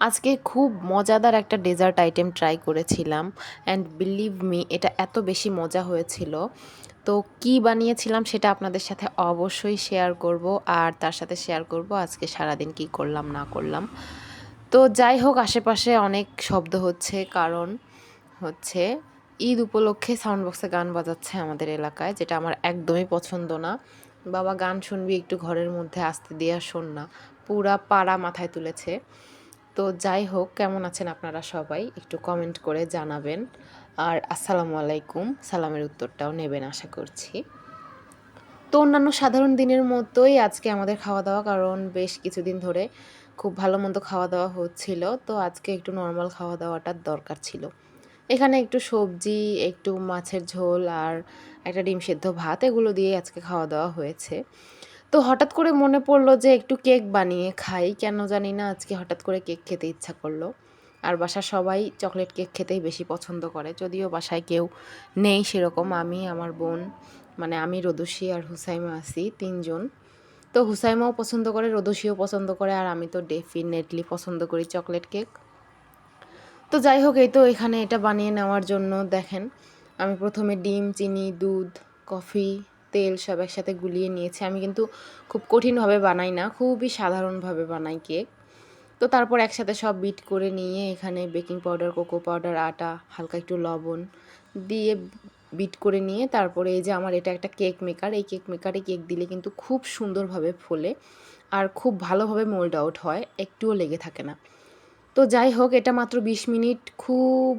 আজকে খুব মজাদার একটা ডেজার্ট আইটেম ট্রাই করেছিলাম। অ্যান্ড বিলিভ মি এটা এত বেশি মজা হয়েছিল। তো কি বানিয়েছিলাম সেটা আপনাদের সাথে অবশ্যই শেয়ার করব আর তার সাথে শেয়ার করব আজকে সারাদিন কি করলাম, না করলাম। তো যাই হোক, আশেপাশে অনেক শব্দ হচ্ছে, কারণ হচ্ছে ঈদ উপলক্ষে সাউন্ড বক্সে গান বাজাচ্ছে আমাদের এলাকায়, যেটা আমার একদমই পছন্দ না। বাবা গান শুনবি একটু ঘরের মধ্যে, আসতে দিয়ে শোন না। পুরা পাড়া মাথায় তুলেছে। তো যাই হোক, কেমন আছেন আপনারা সবাই? একটু কমেন্ট করে জানাবেন। আর আসসালামু আলাইকুম। সালামের উত্তরটাও নেবেন, আশা করছি। তো অন্যান্য সাধারণ দিনের মতোই আজকে আমাদের খাওয়া দাওয়া কারণ বেশ কিছুদিন ধরে খুব ভালো মন্দ খাওয়া দাওয়া হচ্ছিল। তো আজকে একটু নর্মাল খাওয়া দাওয়াটার দরকার ছিল। এখানে একটু সবজি, একটু মাছের ঝোল আর একটা ডিম সেদ্ধ ভাত, এগুলো দিয়ে আজকে খাওয়া দাওয়া হয়েছে। তো হঠাৎ করে মনে পড়ল যে একটু কেক বানিয়ে খাই। কেন জানি না, আজকে হঠাৎ করে কেক খেতে ইচ্ছা করল। আর বাসার সবাই চকলেট কেক খেতেই বেশি পছন্দ করে। যদিও বাসায় কেউ নেই সেরকম। আমি, আমার বোন মানে আমি রদুষি আর হুসাইমা আছি, তিনজন। তো হুসাইমাও পছন্দ করে রদুষিও পছন্দ করে, আর আমি তো ডেফিনেটলি পছন্দ করি চকলেট কেক। তো যাই হোক, এই তো এখানে এটা বানিয়ে নেওয়ার জন্য দেখেন, আমি প্রথমে ডিম, চিনি, দুধ, কফি তেল সব একসাথে গুলিয়ে নিয়েছি। আমি কিন্তু খুব কঠিনভাবে বানাই না, খুবই সাধারণভাবে বানাই কেক। তো তারপর একসাথে সব বিট করে নিয়ে এখানে বেকিং পাউডার, কোকো পাউডার, আটা, হালকা একটু লবণ দিয়ে বিট করে নিয়ে তারপরে এই যে আমার এটা একটা কেক মেকার, এই কেক মেকারে কেক দিলে কিন্তু খুব সুন্দরভাবে ফোলে আর খুব ভালোভাবে মোল্ড আউট হয়, একটুও লেগে থাকে না। তো যাই হোক, এটা মাত্র বিশ মিনিট, খুব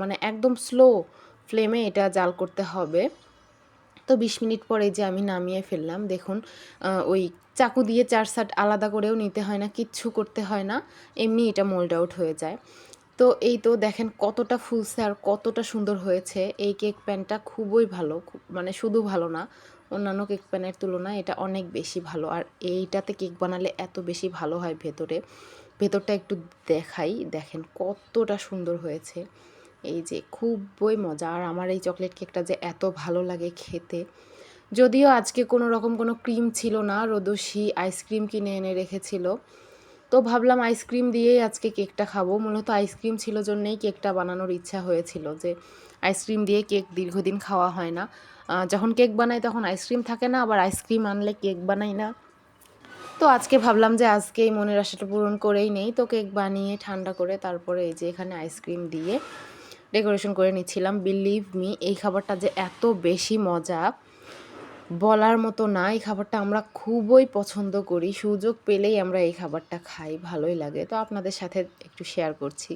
মানে একদম স্লো ফ্লেমে এটা জাল করতে হবে। তো বিশ মিনিট পরে যে আমি নামিয়ে ফেললাম, দেখুন ওই চাকু দিয়ে চার সাট আলাদা করেও নিতে হয় না, কিচ্ছু করতে হয় না, এমনি এটা মোল্ড আউট হয়ে যায়। তো এই তো দেখেন কতটা ফুলছে আর কতটা সুন্দর হয়েছে। এই কেক প্যানটা খুবই ভালো মানে শুধু ভালো না, অন্যান্য কেক প্যানের তুলনায় এটা অনেক বেশি ভালো। আর এইটাতে কেক বানালে এত বেশি ভালো হয় ভেতরে। ভেতরটা একটু দেখাই, দেখেন কতটা সুন্দর হয়েছে। এই যে খুবই মজা। আর আমার এই চকলেট কেকটা যে এত ভালো লাগে খেতে। যদিও আজকে কোনো রকম কোনো ক্রিম ছিল না রোদসি আইসক্রিম কিনে এনে রেখেছিল। তো ভাবলাম আইসক্রিম দিয়েই আজকে কেকটা খাব। মূলত আইসক্রিম ছিল জন্যেই কেকটা বানানোর ইচ্ছা হয়েছিল যে আইসক্রিম দিয়ে কেক দীর্ঘদিন খাওয়া হয় না। যখন কেক বানাই তখন আইসক্রিম থাকে না, আবার আইসক্রিম আনলে কেক বানাই না। তো আজকে ভাবলাম যে আজকে এই মনের আশাটা পূরণ করেই নেই। তো কেক বানিয়ে ঠান্ডা করে তারপরে এই যে এখানে আইসক্রিম দিয়ে ডেকোরেশন করে নিচ্ছিলাম। বিলিভ মি এই খাবারটা যে এত বেশি মজা, বলার মতো না। এই খাবারটা আমরা খুবই পছন্দ করি। সুযোগ পেলেই আমরা এই খাবারটা খাই, ভালোই লাগে। তো আপনাদের সাথে একটু শেয়ার করছি।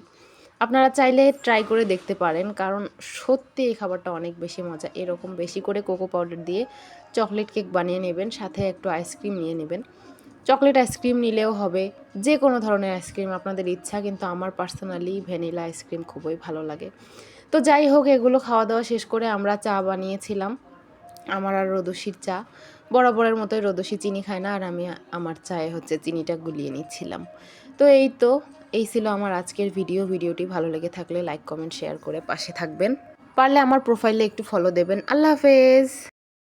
আপনারা চাইলে ট্রাই করে দেখতে পারেন, কারণ সত্যি এই খাবারটা অনেক বেশি মজা। এরকম বেশি করে কোকো পাউডার দিয়ে চকলেট কেক বানিয়ে নেবেন, সাথে একটু আইসক্রিম নিয়ে নেবেন। চকলেট আইসক্রিম নিলেও হবে, যে কোনো ধরনের আইসক্রিম আপনাদের ইচ্ছা, কিন্তু আমার পার্সোনালি ভ্যানিলা আইসক্রিম খুবই ভালো লাগে। তো যাই হোক, এগুলো খাওয়া দাওয়া শেষ করে আমরা চা বানিয়েছিলাম, আমার আর রদসির চা। বরাবরের মতোই রদসি চিনি খায় না, আর আমি আমার চায়ে হচ্ছে চিনিটা গুলিয়ে নিচ্ছিলাম। তো এই তো, এই ছিল আমার আজকের ভিডিও। ভিডিওটি ভালো লেগে থাকলে লাইক, কমেন্ট, শেয়ার করে পাশে থাকবেন। পারলে আমার প্রোফাইলে একটু ফলো দেবেন। আল্লাহ হাফেজ!